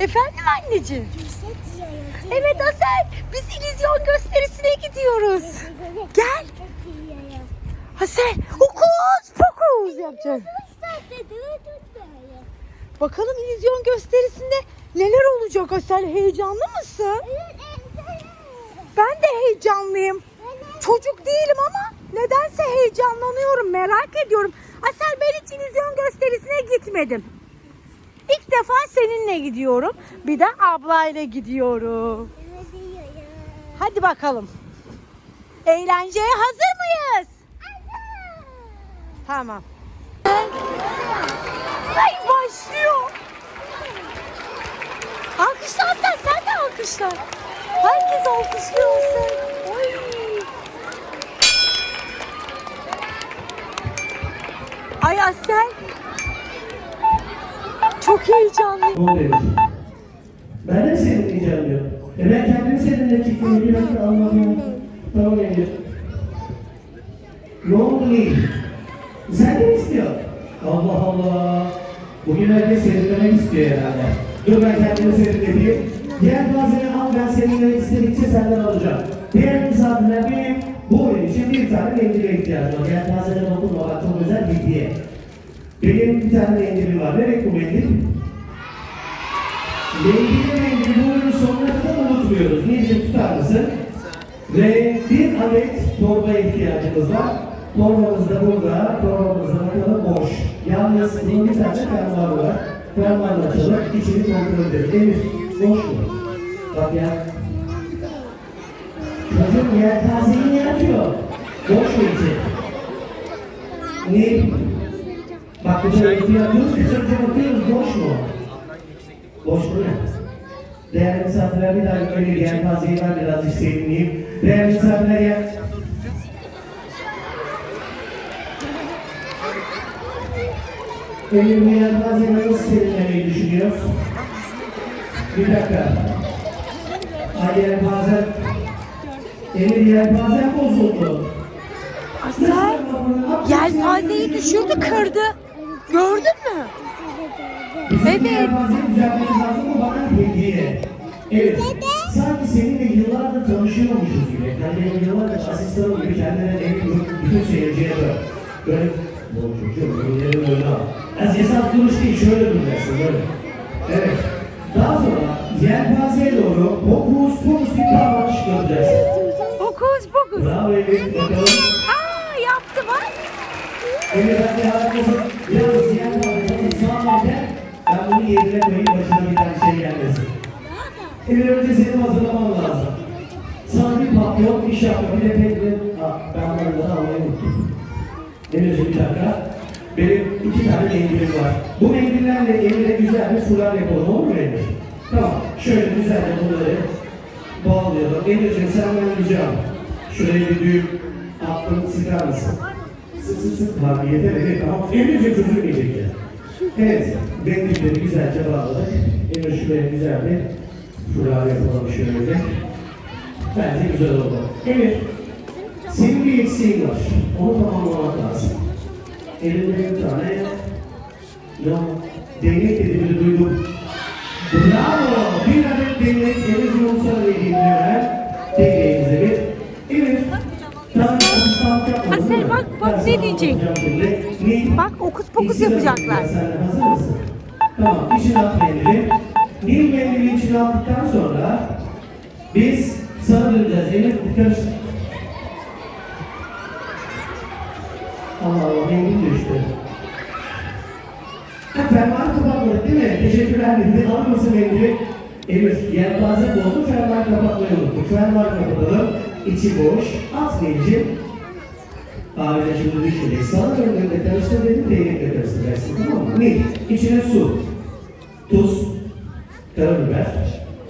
Efendim anneciğim? Evet Asel biz illüzyon gösterisine gidiyoruz. Gel. Asel okus pokus yapacağız. Bakalım illüzyon gösterisinde neler olacak Asel heyecanlı mısın? Ben de heyecanlıyım. Çocuk değilim ama nedense heyecanlanıyorum merak ediyorum. Asel ben hiç illüzyon gösterisine gitmedim. İlk defa seninle gidiyorum. Bir de ablayla gidiyorum. Hadi bakalım. Eğlenceye hazır mıyız? Tamam. Ay başlıyor. Alkışla Asel sen de alkışla. Herkes alkışlıyor Asel. Ay. Ay Asel. Çok heyecanlıyım. Ben de senin diyeceğim diyor. E ben kendimi seninle çektim. Bir dakika anlamıyorum. Tamam Emir. Ne oldu? Sen de mi istiyorsun? Allah Allah. Bugün herkes serinlemek istiyor herhalde. Dur ben kendimi serinleteyim. Diğer malzeme al ben seninle istedikçe senden alacağım. Diğer misafirler benim bu oyun için bir tane mendile ihtiyacım var. Diğer malzeme dokunma bak çok özel bir hediye. Benim bir tane mendilim var. Ne renk bu mendil? Mendili mendili bu oyunun sonuna kadar unutmuyoruz. Nilcim tutar mısın? Ve bir adet torbaya ihtiyacımız var. Torbamız da burada. Torbamız da bakalım boş. Yalnız bir tane fermuarı var. Fermuarla açalım. İçini kontrol edelim. Emir, boş mu? Bak ya. Çocuk yelpazeyi ne yapıyor? Boş mu içi? Ne? Bak bu şöyle yapıyoruz, kısaca bakıyoruz, boş mu? Boş mu ne? Değerli misafirler bir daha öyle yelpazeyi ben biraz serinleyeyim. Değerli misafirler. Emir bu yelpazeyi nasıl serinlemeyi düşünüyoruz? Bir dakika. Ay yelpaze. Emir yelpaze bozuldu. Asel yelpazeyi düşürdü kırdı. Gördün mü? Evet. Evet. Sanki seninle yıllardır tanışıyormuşuz gibi. Benim yıllardır asistanım gibi kendine emin bütün seyirciye dön. Böyle çocuğum ürünlerin önüne al. Az esas duruş değil şöyle duracaksın böyle. Evet. Daha sonra yelpazeye doğru fokus fokus bir davranış göreceksin. Fokus fokus. Bravo. Bakalım. Aa yaptı bak. Ben de harikasın. Yalnız yelpazeye sağlarken ben bunu yerine koyayım başına bir tane şey gelmesin. Emir önce senin lazım. Sana bir papyon, bir şapka, bir de pek bir... Aa, ben bunları almayı bir dakika. Benim iki tane mendilim var. Bu mendillerle Emir'e güzel bir fular yapalım olur mu Emir? Tamam. Şöyle güzelce bunları bağlayalım. Emir'ciğim senden ricam. Şuraya bir düğüm attın sıkar mısın? Sık sık sık var yeter evet. Evet. Mendilleri güzelce bağladık. Emir şuraya güzel bir fular yapalım şöyle. Bence güzel oldu. Emir, senin bir eksiğin var. Onu tamamlamak lazım. Elimde bir tane ya değnek dediğini duydum. Bravo! Bir adet değnek bak, ne diyecek. Bak İkisi de yapacaklar. Tamam, içine at mendili. Nil mendili içine attıktan sonra biz sana döneceğiz. Emir karış. Allah Allah, mendil düştü. Ha, fermuar kapatmadık değil mi? Teşekkürler dedi. Alır mısın mendili? Emir, yelpaze bozdu, fermuar kapatmayı unuttuk. Fermuar kapatalım, içi boş. At Nil'ciğim. Aile şimdi düşecek. Sana önünde karıştır dedim, değnekle karıştıracaksın tamam mı? Nil, içine su, tuz, karabiber,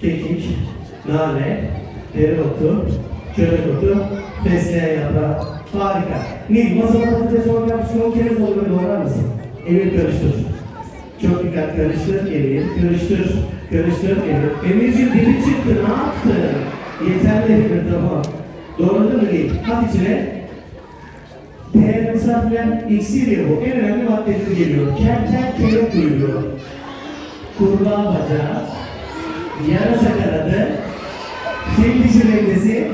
kekik, nane, dereotu, çörek otu, fesleğen yaprağı. Harika. Nil, masada patates olacak, son kez olur doğrar mısın? Emir karıştır. Çok dikkat karıştır, Emir, karıştır, karıştır, Emir. Emirciğim dibi çıktı, ne yaptın? Yeterli Emir, tamam. Doğradın mı Nil? At içine. Değerli misafirler, iksir ya bu. En önemli maddeleri geliyor. Kerten kelek duyuyor kurbağa bacağı, yarasa kanadı, fil dişi renklisi,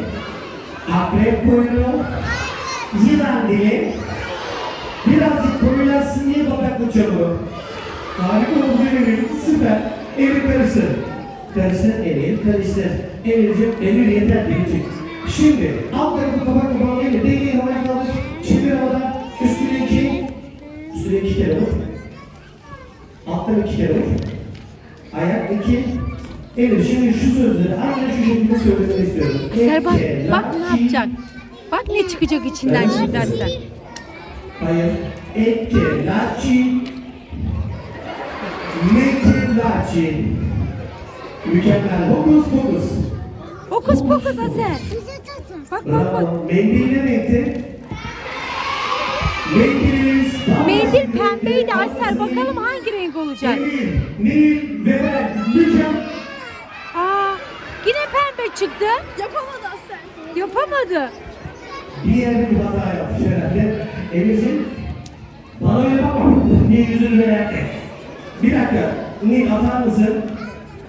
akrep kuyruğu, yılan dili, birazcık koyulaşsın diye bataklı çubuğu. Harika oldu Emir, süper. Emir karıştır. Karıştır, Emir, karıştır. Emir'cim, Emir yeter. Şimdi alt tarafı kapak kapalı Emir, dengeli havaya kaldır. Üstüne iki kere vur. Alttan iki kere vur. Ayak iki. Emir şimdi şu sözleri aynen şu şekilde söylemeni istiyorum. Eser bak, ne yapacak. Bak ne çıkacak içinden şimdi Asel. Hayır. Eke, laçi. Meke, laçi. Mükemmel. Hokus pokus. Fokus fokus Asel. Bak bak bak. Mendil ne renkti? Mendilimiz... Mendil pembeydi Asel. Bakalım hangi renk olacak. Nil. Aa, yine pembe çıktı. Yapamadı Asel. Yapamadı. Bir yerde bir hata yapmış herhalde. Emir'cim bana öyle bakma. Nil yüzünü et. Bir dakika. Nil atar mısın?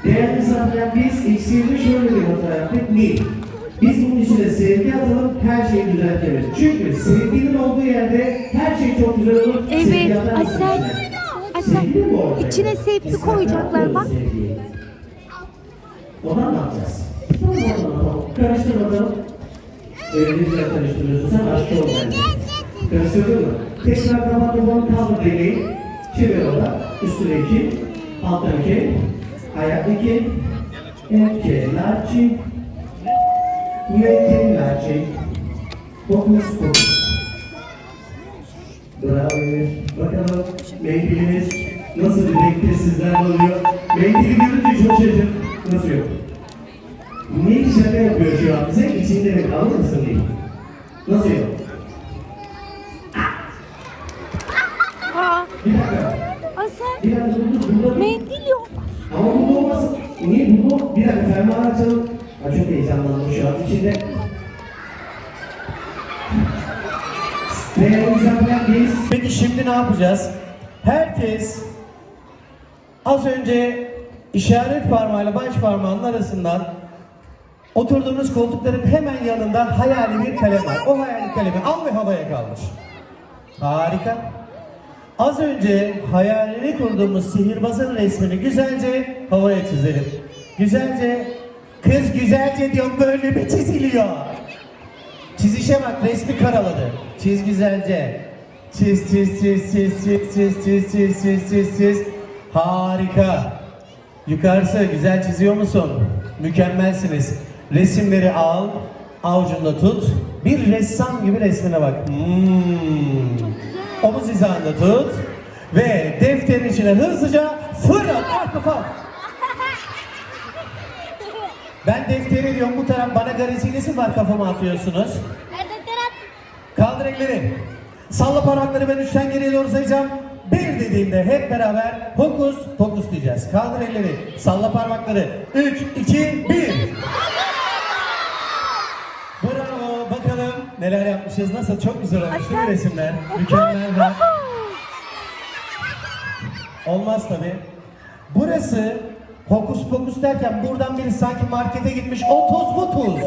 Değerli misafirler biz eksiğinde şöyle bir hata yaptık. Nil. Biz bunun içine sevgi atalım, her şeyi düzeltiriz. Çünkü sevginin olduğu yerde her şey çok güzel olur. Evet, Asel. içine? Asel, içine sevgi koyacaklar, bak. Ondan ne yapacağız? Karıştır bakalım. Güzel karıştırıyorsun. Sen aşçı ol bence. Karıştırdın mı? Tekrar kapat kapalı kaldır deliği. Çevir orada. Üstüne iki. Alttan iki. Ayak iki. Eke, laçi. Meke, laçi. Fokus, fokus. Bravo Emir. Bakalım mendilimiz nasıl renkte sizlerle oluyor. Mendili görünce çok şaşırdım. Nasıl yok? Ne şaka yapıyor şu an bize? İçinde mi kalır mısın diye. Nasıl yok? Bir dakika. Asel, Bir dakika mendil yok. Ama burada olmasın. Niye bu? Bir dakika fermuar açalım. Ha, çok heyecanlandım şu an içinde. Değerli misafirler biz... Peki şimdi ne yapacağız? Herkes az önce işaret parmağıyla baş parmağının arasından oturduğunuz koltukların hemen yanında hayali bir kalem var. O hayali kalemi al ve havaya kaldır. Harika. Az önce hayalini kurduğumuz sihirbazın resmini güzelce havaya çizelim. Güzelce, kız güzelce diyorum böyle mi çiziliyor? Çizişe bak resmi karaladı. Çiz güzelce. Çiz çiz çiz çiz çiz çiz çiz çiz çiz çiz çiz. Harika. Yukarısı güzel çiziyor musun? Mükemmelsiniz. Resimleri al, avucunda tut. Bir ressam gibi resmine bak. Hmm. Omuz hizanda tut. Ve defterin içine hızlıca fırlat. Arka fal. Ben defteri diyorum bu taraf bana garesilesi var kafama atıyorsunuz. Kaldır elleri. Salla parmakları ben üçten geriye doğru sayacağım. Bir dediğimde hep beraber hokus pokus diyeceğiz. Kaldır elleri. Salla parmakları. Üç, iki, bir. Bravo. Bakalım neler yapmışız. Nasıl? Çok güzel olmuş değil mi resimler? Mükemmel. var. Olmaz tabi. Burası hokus pokus derken buradan biri sanki markete gitmiş. O tuz mu tuz?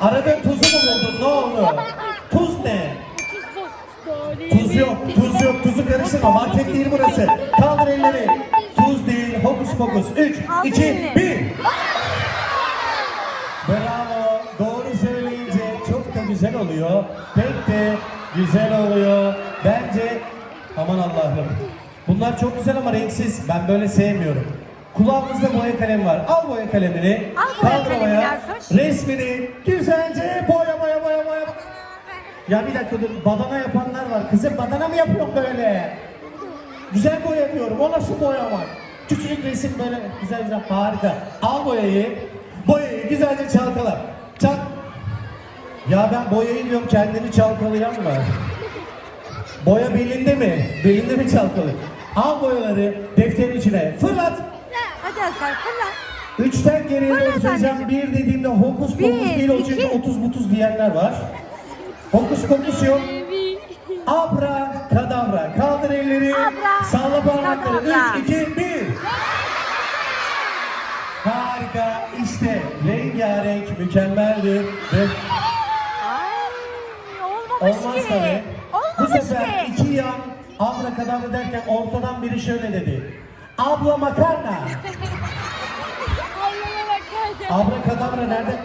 Aradığın tuzu mu buldun? Ne oldu? Tuz ne? Tuz yok, tuz yok, tuzu karıştırma. Market değil burası. Kaldır elleri. Tuz değil, hokus pokus. 3, 2, 1. Bravo. Doğru söyleyince çok da güzel oluyor. Pek de güzel oluyor. Bence aman Allah'ım. Bunlar çok güzel ama renksiz. Ben böyle sevmiyorum. Kulağımızda boya kalemi var. Al boya kalemini. Al boya kalemini. Ersoş. Resmini güzelce boya boya boya boya. Ya bir dakika dur. Badana yapanlar var. Kızım badana mı yapıyorsun böyle? Güzel boya diyorum. O nasıl boya var? Küçücük resim böyle güzel güzel harika. Al boyayı. Boyayı güzelce çalkala. Çal. Ya ben boyayı diyorum kendini çalkalayan mı? Boya belinde mi? Belinde mi çalkalı? Al boyaları defterin içine fırlat. Hadi Asel fırlat. Üçten geriye Fırlat doğru sayacağım. anneciğim. Bir dediğimde hokus pokus Bir, değil o çünkü iki. otuz mutuz diyenler var. Hokus pokus yok. Abra kadavra. Kaldır elleri. Abra Salla parmakları. kadavra. Üç, iki, bir. işte rengarenk mükemmeldir ve Ay olmamış olmaz ki. tabii. Bu Olmamış sefer ki. iki yan abla kadar derken ortadan biri şöyle dedi. Abla makarna. Hadi. Abrakadabra nerede?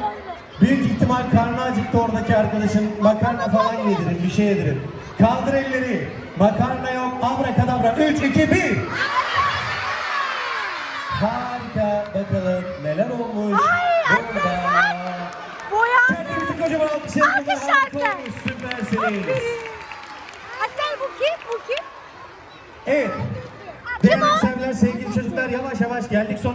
Büyük ihtimal karnı acıktı oradaki arkadaşın. Makarna falan yedirin, bir şey yedirin. Kaldır elleri. Makarna yok. Abrakadabra. 3, 2, 1. Harika. Bakalım neler olmuş. Ay, Burada. Boyan. Kendimizi kocaman alkışlayalım. Alkış Harika Alper. olmuş. Süpersiniz. Asel bu kim? Bu kim? Evet. Değerli misafirler, sevgili çocuklar yavaş yavaş geldik. Sonra